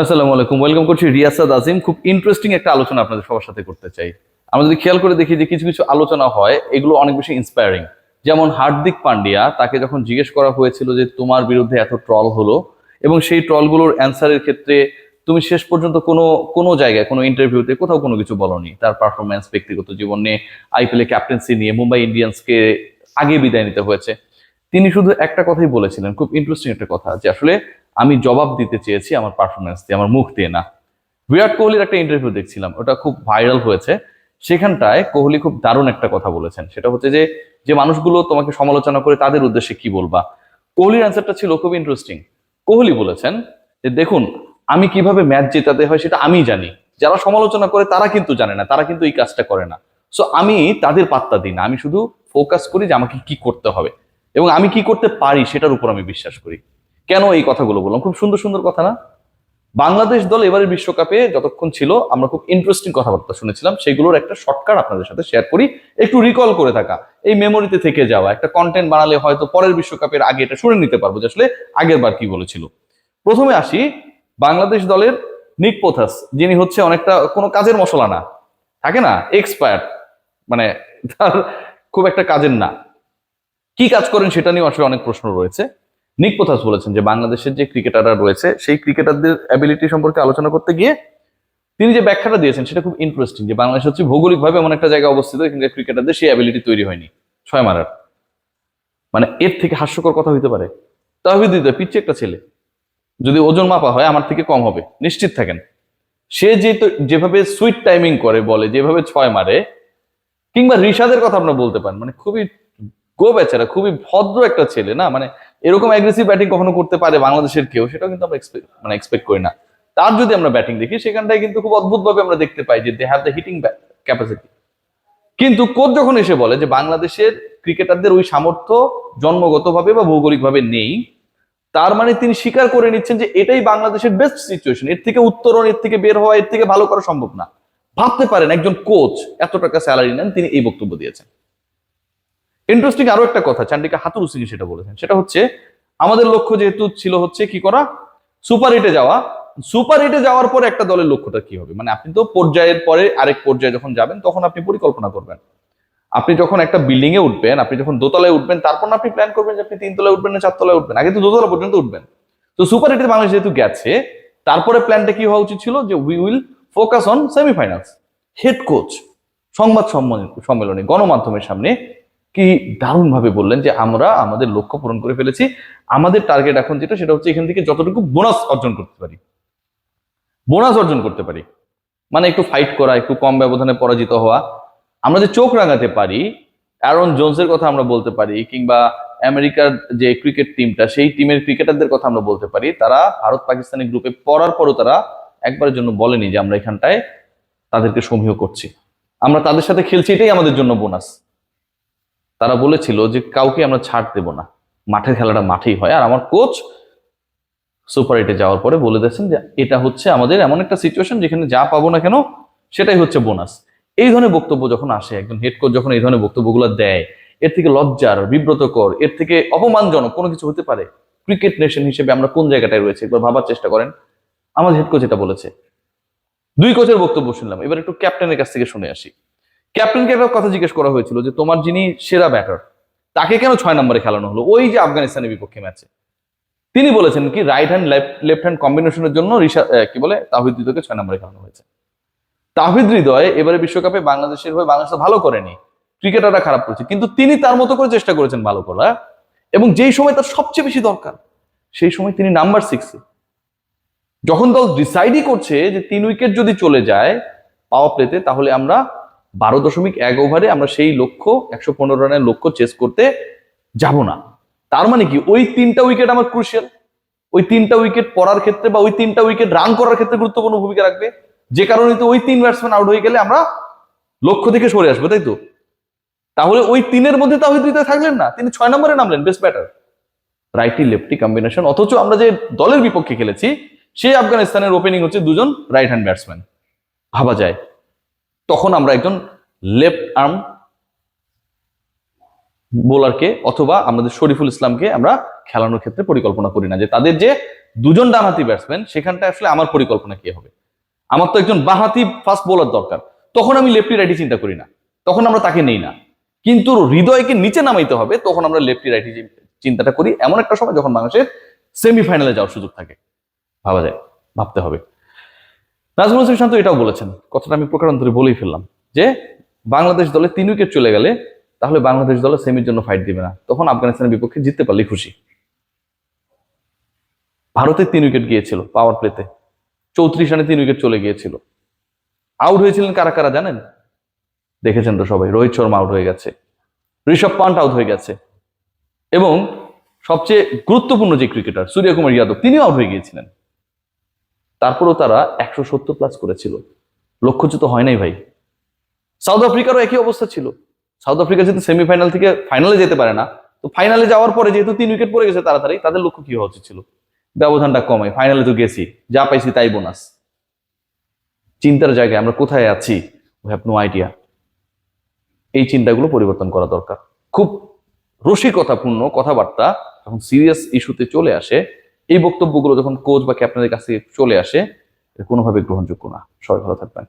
আসসালামু আলাইকুম। ওয়েলকাম করছি রিয়াসাদ আজিম। খুব ইন্টারেস্টিং একটা আলোচনা আপনাদের সবার সাথে করতে চাই। আমরা যদি খেয়াল করে দেখি যে কিছু কিছু আলোচনা হয়, এগুলো অনেক বেশি ইন্সপায়ারিং যেমন হার্দিক পান্ডিয়া, তাকে যখন জিজ্ঞেস করা হয়েছিল যে তোমার বিরুদ্ধে এত ট্রল হলো, এবং সেই ট্রলগুলোর অ্যান্সারের ক্ষেত্রে তুমি শেষ পর্যন্ত কোনো কোনো জায়গায়, কোনো ইন্টারভিউতে কোথাও কোনো কিছু বলনি। তার পারফরমেন্স ব্যক্তিগত জীবন আইপিএল ক্যাপ্টেন্সি নিয়ে, মুম্বাই ইন্ডিয়ান্সকে আগে বিদায় নিতে হয়েছে। তিনি শুধু একটা কথাই বলেছিলেন, খুব ইন্টারেস্টিং একটা কথা, যে আসলে আমি জবাব দিতে চেয়েছি আমার পারফরমেন্স দিয়ে আমার মুখ দিয়ে না। বিরাট কোহলির একটা ইন্টারভিউ দেখছিলাম, ওটা খুব ভাইরাল হয়েছে। সেখানটায় কোহলি খুব দারুণ একটা কথা বলেছেন। সেটা হচ্ছে যে যে মানুষগুলো তোমাকে সমালোচনা করে তাদের উদ্দেশ্যে কি বলবা? কোহলির অ্যান্সারটা ছিল খুব ইন্টারেস্টিং কোহলি বলেছেন যে, দেখুন, আমি কীভাবে ম্যাচ জেতাতে হয় সেটা আমি জানি। যারা সমালোচনা করে তারা কিন্তু জানে না, তারা কিন্তু এই কাজটা করে না। সো আমি তাদের পাত্তা দিই না। আমি শুধু ফোকাস করি যে আমাকে কি করতে হবে। এবং আমি কি করতে পারি সেটার উপর আমি বিশ্বাস করি। কেন এই কথাগুলো বললাম? খুব সুন্দর সুন্দর কথা না? বাংলাদেশ দল এবারের বিশ্বকাপে যতক্ষণ ছিল, আমরা খুব ইন্টারেস্টিং কথাবার্তা শুনেছিলাম। সেগুলোর একটা শর্টকাট আপনাদের সাথে শেয়ার করি। একটু রিকল করে থাকা। এই মেমোরিতে থেকে যাওয়া, একটা কন্টেন্ট বানালে হয়তো পরের বিশ্বকাপের আগে এটা শুনে নিতে পারব যে আসলে আগের বার কি বলেছিল। প্রথমে আসি বাংলাদেশ দলের নিক পোথাস যিনি হচ্ছে অনেকটা কোনো কাজের মশলা না। থাকে না? এক্সপায়ার মানে তার খুব একটা কাজের না। কি কাজ করেন সেটা নিয়ে আসলে অনেক প্রশ্ন রয়েছে। নিক পোথাস বলেছেন যে বাংলাদেশের যে ক্রিকেটাররা রয়েছে, সেই ক্রিকেটারদের অ্যাবিলিটি সম্পর্কে আলোচনা করতে গিয়ে তিনি যে ব্যাখ্যাটা দিয়েছেন সেটা খুব ইন্টারেস্টিং যে বাংলাদেশ হচ্ছে ভৌগোলিকভাবে এমন একটা জায়গায় অবস্থিত এখানকার ক্রিকেটারদের সেই অ্যাবিলিটি তৈরি হয়নি। ছয় মারার। মানে এর থেকে হাস্যকর কথা হইতে পারে। তাহলে দিতে পিচ্ছে একটা ছেলে। যদি ওজন মাপা হয়, আমার থেকে কম হবে। নিশ্চিত থাকেন। সে যে যেভাবে সুইট টাইমিং করে, বলে, যেভাবে ছয় মারে, কিংবা রিশাদের কথা আপনারা বলতে পারেন মানে খুবই গো বেচারা খুবই ভদ্র একটা ছেলে, না? মানে এরকম অ্যাগ্রেসিভ ব্যাটিং কখনো করতে পারে বাংলাদেশের কেউ, সেটাও কিন্তু আমরা মানে এক্সপেক্ট করি না। তার যদি আমরা ব্যাটিং দেখি, সেখানটায় কিন্তু খুব অদ্ভুত ভাবে আমরা দেখতে পাই যে they have the hitting capacity কিন্তু কোচ যখন এসে বলে যে বাংলাদেশের ক্রিকেটারদের ওই সামর্থ্য জন্মগতভাবে বা ভৌগোলিকভাবে নেই, তার মানে তিনি স্বীকার করে নিচ্ছেন যে এটাই বাংলাদেশের বেস্ট সিচুয়েশন এর থেকে উত্তরণ, এর থেকে বের হওয়া, এর থেকে ভালো করা সম্ভব না। ভাবতে পারেন একজন কোচ এত টাকা স্যালারি নেন, তিনি এই বক্তব্য দিয়েছেন। ইন্টারেস্টিং আরও একটা কথা, চান্ডিকা হাতুর সিং সেটা বলেছেন। সেটা হচ্ছে, আমাদের লক্ষ্য যেহেতু ছিল হচ্ছে কি করা? সুপার হিটে যাওয়া। সুপার হিটে যাওয়ার পরে একটা দলের লক্ষ্যটা কি হবে? মানে আপনি তো পর্যায়ের পরে আরেক পর্যায়ে যখন যাবেন, তখন আপনি পরিকল্পনা করবেন। আপনি যখন একটা বিল্ডিং এ উঠবেন, আপনি যখন দোতলায় উঠবেন, তারপর আপনি প্ল্যান করবেন যে আপনি তিনতলায় উঠবেন না চারতলায় উঠবেন, আগে তো দোতলা পর্যন্ত উঠবেন। তো সুপার হিটে বাংলাদেশ যেহেতু গেছে, তারপরে প্ল্যানটা কি হওয়া উচিত ছিল? যে we will focus on semifinals head coach সংবাদ সম্মেলন- সম্মেলনে, গণমাধ্যমের সামনে কি দারুণ ভাবে বললেন যে আমরা আমাদের লক্ষ্য পূরণ করে ফেলেছি। আমাদের টার্গেট এখন যেটা, সেটা হচ্ছে এখান থেকে যতটুকু বোনাস অর্জন করতে পারি। বোনাস অর্জন করতে পারি। মানে একটু ফাইট করা, একটু কম ব্যবধানে পরাজিত হওয়া। আমরা যে চোখ রাঙাতে পারি অ্যারন জোনসের কথা আমরা বলতে পারি, কিংবা আমেরিকার যে ক্রিকেট টিমটা সেই টিমের ক্রিকেটারদের কথা আমরা বলতে পারি। তারা ভারত পাকিস্তানি গ্রুপে পড়ার পরও তারা একবারের জন্য বলেনি যে আমরা এখানটায় তাদেরকে সমীহ করছি। আমরা তাদের সাথে খেলছি, এটাই আমাদের জন্য বোনাস তারা বলেছিল যে কাউকে আমরা ছাড় দেব না। মাঠের খেলাটা মাঠেই হয়। আর আমার কোচ সুপার এইটে যাওয়ার পরে বলে দিয়েছেন যে এটা হচ্ছে আমাদের এমন একটা সিচুয়েশন যেখানে যা পাবো না কেন সেটাই হচ্ছে বোনাস এই ধরনের বক্তব্য যখন আসে, একজন হেড কোচ যখন এই ধরনের বক্তব্যগুলো দেয়, এর থেকে লজ্জার, বিব্রতকর, এর থেকে অপমানজনক কোনো কিছু হতে পারে ক্রিকেট নেশন হিসেবে আমরা কোন জায়গাটায় রয়েছে একবার ভাবার চেষ্টা করেন। আমাদের হেড কোচ এটা বলেছে। দুই কোচের বক্তব্য শুনলাম। এবার একটু ক্যাপ্টেনের কাছ থেকে শুনে আসি। ক্যাপ্টেনকে একটা কথা জিজ্ঞেস করা হয়েছিল যে তোমার যিনি সেরা ব্যাটার তাকে কেন ছয় নম্বরে খেলানো হলো? ওই যে আফগানিস্তানের বিপক্ষে ম্যাচে তিনি বলেছেন কি রাইট হ্যান্ড লেফট হ্যান্ড কম্বিনেশনের জন্য কি বলে, তাহিদ হৃদয়কে ছয় নম্বরে খেলানো হয়েছে। তাহিদ হৃদয় এবারে বিশ্বকাপে বাংলাদেশের হয়ে বাংলাদেশ ভালো করেনি, ক্রিকেটাররা খারাপ করেছে, কিন্তু তিনি তার মতো করে চেষ্টা করেছেন ভালো করা, এবং যেই সময় তার সবচেয়ে বেশি দরকার, সেই সময় তিনি নাম্বার সিক্সে যখন দল ডিসাইডই করছে যে তিন উইকেট যদি চলে যায় পাওয়ার প্লেতে তাহলে আমরা বারো দশমিক এক ওভারে আমরা সেই লক্ষ্য, একশো পনেরো রানের লক্ষ্য চেস করতে যাব না। তার মানে কি? ওই তিনটা উইকেট আমার ক্রুশিয়াল ওই তিনটা উইকেট পড়ার ক্ষেত্রে বা ওই তিনটা উইকেট রান করার ক্ষেত্রে গুরুত্বপূর্ণ ভূমিকা রাখবে। যে কারণে তো ওই তিন ব্যাটসম্যান আউট হয়ে গেলে আমরা লক্ষ্য থেকে সরে আসব, তাই তো? তাহলে ওই তিনের মধ্যে তাহিদ হৃদয় থাকলেন না। তিনি ছয় নম্বরে নামলেন best batter righty lefty combination অথচ আমরা যে দলের বিপক্ষে খেলেছি, সেই আফগানিস্তানের ওপেনিং হচ্ছে দুজন রাইট হ্যান্ড ব্যাটসম্যান ভাবা যায়। তখন আমরা একজন লেফট আর্ম বোলারকে অথবা আমাদের শরীফুল ইসলামকে আমরা খেলানোর ক্ষেত্রে পরিকল্পনা করি না। যে তাদের যে দুজন ডানহাতি ব্যাটসম্যান সেখানটা আসলে আমার পরিকল্পনা কি হবে? আমার তো একজন বাহাতি ফাস্ট বোলার দরকার। তখন আমি লেফটি রাইটি চিন্তা করি না। তখন আমরা তাকে নেই না। কিন্তু হৃদয়কে নিচে নামাইতে হবে, তখন আমরা লেফটি রাইটি চিন্তাটা করি। এমন একটা সময় যখন বাংলাদেশের সেমিফাইনালে যাওয়ার সুযোগ থাকে। ভাবা যায়, ভাবতে হবে। নাজমুল হোসেন শান্ত এটাও বলেছেন, কথাটা আমি প্রকারান্তরে বলেই ফেললাম, যে বাংলাদেশ দলে তিন উইকেট চলে গেলে তাহলে বাংলাদেশ দলে সেমির জন্য ফাইট দিবে না, তখন আফগানিস্তানের বিপক্ষে জিততে পারলে খুশি। ভারতের তিন উইকেট গিয়েছিল পাওয়ার প্লেতে চৌত্রিশ রানে তিন উইকেট চলে গিয়েছিল। আউট হয়েছিলেন কারা কারা জানেন? দেখেছেন তো সবাই, রোহিত শর্মা আউট হয়ে গেছে, ঋষভ পান্ট আউট হয়ে গেছে, এবং সবচেয়ে গুরুত্বপূর্ণ যে ক্রিকেটার সূর্যকুমার যাদব, তিনিও আউট হয়ে গিয়েছিলেন। তারপরেও তারা একশো সত্তর প্লাস করেছিল। লক্ষ্যচ্যুত হয় নাই ভাই। সাউথ আফ্রিকারও একই অবস্থা ছিল। সাউথ আফ্রিকা যেহেতু সেমিফাইনাল থেকে ফাইনালে যেতে পারে না, তো ফাইনালে যাওয়ার পরে যেহেতু তিন উইকেট পড়ে গেছে তাড়াতাড়ি, তাদের লক্ষ্য কি হওয়া উচিত ছিল? ব্যবধানটা কমে ফাইনালে তো গেছি। যা পাইছি তাই বোনাস চিন্তার জায়গায় আমরা কোথায় আছি? উই হ্যাভ নো আইডিয়া এই চিন্তাগুলো পরিবর্তন করা দরকার। খুব রসিকতাপূর্ণ কথাবার্তা যখন সিরিয়াস ইস্যুতে চলে আসে। এই বক্তব্যগুলো যখন কোচ বা ক্যাপ্টেনের কাছে চলে আসে কোনোভাবে গ্রহণযোগ্য না। সবাই ভালো থাকবেন।